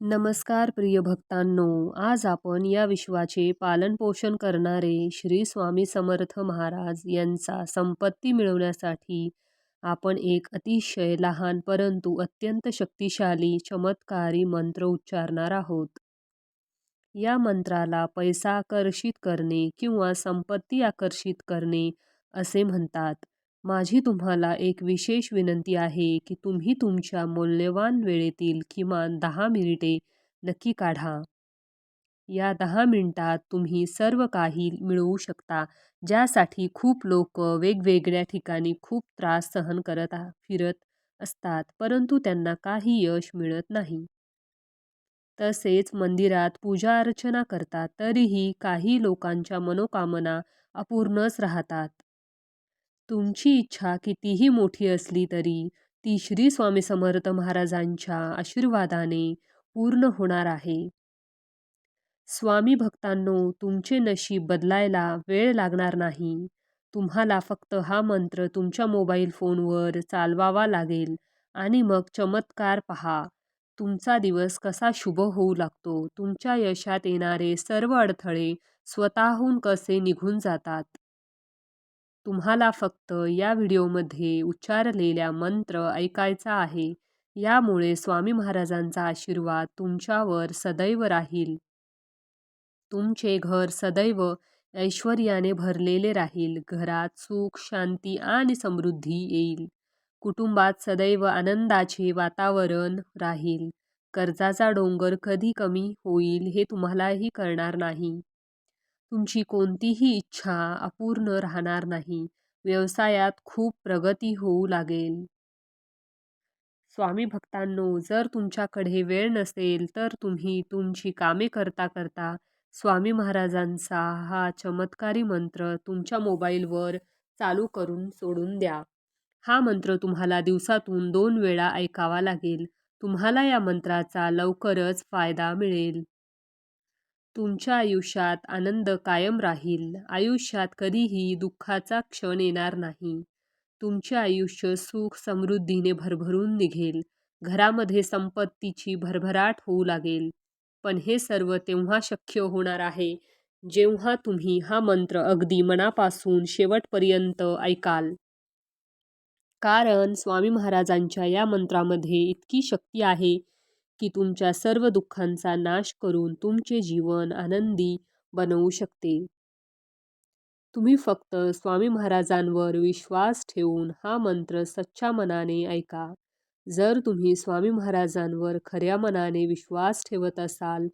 नमस्कार प्रिय भक्तांनो. आज आपण या विश्वाचे पालनपोषण करणारे श्री स्वामी समर्थ महाराज यांचा संपत्ती मिळवण्यासाठी आपण एक अतिशय लहान परंतु अत्यंत शक्तिशाली चमत्कारी मंत्र उच्चारणार आहोत. या मंत्राला पैसा आकर्षित करणे किंवा संपत्ती आकर्षित करणे असे म्हणतात. माझी तुम्हाला एक विशेष विनंती आहे की तुम्ही तुमच्या मौल्यवान वेळेतील किमान दहा मिनिटे नक्की काढा. या दहा मिनिटात तुम्ही सर्व काही मिळवू शकता ज्यासाठी खूप लोक वेगवेगळ्या ठिकाणी खूप त्रास सहन करत फिरत असतात परंतु त्यांना काही यश मिळत नाही. तसेच मंदिरात पूजा अर्चना करतात तरीही काही लोकांच्या मनोकामना अपूर्णच राहतात. तुमची इच्छा कितीही मोठी असली तरी ती श्री स्वामी समर्थ महाराजांच्या आशीर्वादाने पूर्ण होणार आहे. स्वामी भक्तांनो तुमचे नशीब बदलायला वेळ लागणार नाही. तुम्हाला फक्त हा मंत्र तुमच्या मोबाईल फोनवर चालवावा लागेल आणि मग चमत्कार पहा. तुमचा दिवस कसा शुभ होऊ लागतो तुमच्या यशात येणारे सर्व अडथळे स्वतःहून कसे निघून जातात? तुम्हाला फक्त या व्हिडिओमध्ये उच्चारलेल्या मंत्र ऐकायचा आहे. यामुळे स्वामी महाराजांचा आशीर्वाद तुमच्यावर सदैव राहील. तुमचे घर सदैव ऐश्वर्याने भरलेले राहील. घरात सुख शांती आणि समृद्धी येईल. कुटुंबात सदैव आनंदाचे वातावरण राहील. कर्जाचा डोंगर कधी कमी होईल हे तुम्हालाही कळणार नाही. तुमची कोणतीही इच्छा अपूर्ण राहणार नाही. व्यवसायात खूप प्रगती होऊ लागेल. स्वामी भक्तांनो जर तुमच्याकडे वेळ नसेल तर तुम्ही तुमची कामे करता करता स्वामी महाराजांचा हा चमत्कारी मंत्र तुमच्या मोबाईलवर चालू करून सोडून द्या. हा मंत्र तुम्हाला दिवसातून दोन वेळा ऐकावा लागेल. तुम्हाला या मंत्राचा लवकरच फायदा मिळेल. तुमच्या आयुष्यात आनंद कायम राहील. आयुष्यात कधीही दुःखाचा क्षण येणार नाही. तुमचे आयुष्य सुख समृद्धीने भरभरून निघेल. घरामध्ये संपत्तीची भरभराट होऊ लागेल. पण हे सर्व तेव्हा शक्य होणार आहे जेव्हा तुम्ही हा मंत्र अगदी मनापासून शेवटपर्यंत ऐकाल. कारण स्वामी महाराजांच्या या मंत्रामध्ये इतकी शक्ती आहे की तुमच्या सर्व दुःखांचा नाश करून तुमचे जीवन आनंदी बनवू शकते. तुम्ही फक्त स्वामी महाराजांवर विश्वास ठेवून हा मंत्र सच्च्या मनाने ऐका. जर तुम्ही स्वामी महाराजांवर खऱ्या मनाने विश्वास ठेवत असाल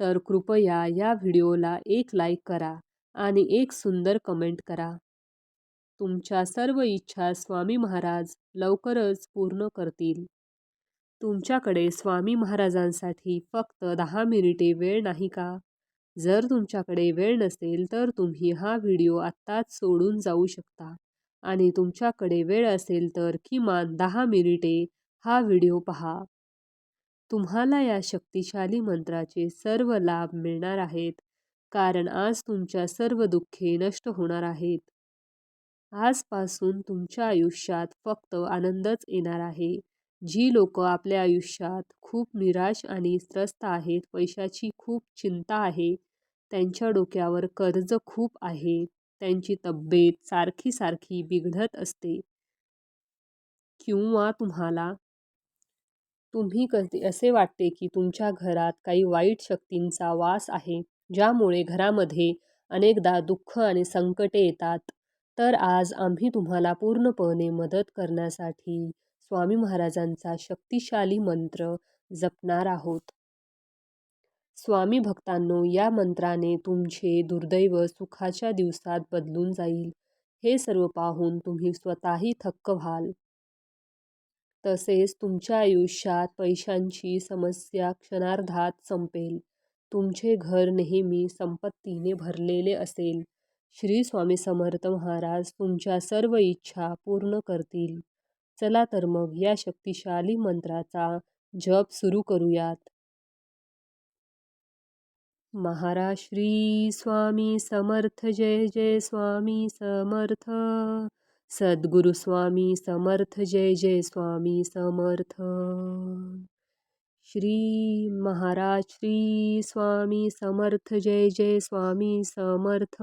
तर कृपया या व्हिडिओला एक लाईक करा आणि एक सुंदर कमेंट करा. तुमच्या सर्व इच्छा स्वामी महाराज लवकरच पूर्ण करतील. तुमच्याकडे स्वामी महाराजांसाठी फक्त दहा मिनिटे वेळ नाही का? जर तुमच्याकडे वेळ नसेल तर तुम्ही हा व्हिडिओ आत्ताच सोडून जाऊ शकता. आणि तुमच्याकडे वेळ असेल तर किमान दहा मिनिटे हा व्हिडिओ पहा. तुम्हाला या शक्तिशाली मंत्राचे सर्व लाभ मिळणार आहेत. कारण आज तुमच्या सर्व दुःखे नष्ट होणार आहेत. आजपासून तुमच्या आयुष्यात फक्त आनंदच येणार आहे. जी लोक आपल्या आयुष्यात खूप निराश आणि त्रस्त आहेत पैशाची खूप चिंता आहे त्यांच्या डोक्यावर कर्ज खूप आहे त्यांची तब्येत सारखी सारखी बिघडत असते. किंवा तुम्हाला तुम्ही कधी असे वाटते की तुमच्या घरात काही वाईट शक्तींचा वास आहे ज्यामुळे घरामध्ये अनेकदा दुःख आणि संकटे येतात तर आज आम्ही तुम्हाला पूर्णपणे मदत करण्यासाठी स्वामी महाराजांचा शक्तिशाली मंत्र जपणार आहोत. स्वामी भक्तांनो या मंत्राने तुमचे दुर्दैव सुखाच्या दिवसात बदलून जाईल. हे सर्व पाहून तुम्ही स्वतःही थक्क व्हाल. तसेच तुमच्या आयुष्यात पैशांची समस्या क्षणार्धात संपेल. तुमचे घर नेहमी संपत्तीने भरलेले असेल. श्री स्वामी समर्थ महाराज तुमच्या सर्व इच्छा पूर्ण करतील. चला तर मग या शक्तिशाली मंत्राचा जप सुरू करूयात. महाराज श्री स्वामी समर्थ जय जय स्वामी समर्थ. सद्गुरु स्वामी समर्थ जय जय स्वामी समर्थ. श्री महाराज श्री स्वामी समर्थ जय जय स्वामी समर्थ.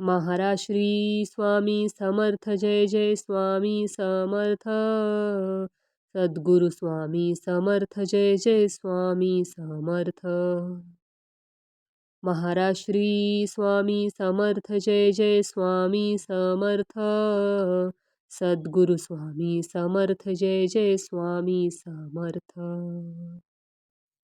महाराश्री स्वामी समर्थ जय जय स्वामी समर्थ। सद्गुरु स्वामी समर्थ जय जय स्वामी समर्थ। महाराश्री स्वामी समर्थ जय जय स्वामी समर्थ। सद्गुरु स्वामी समर्थ जय जय स्वामी समर्थ।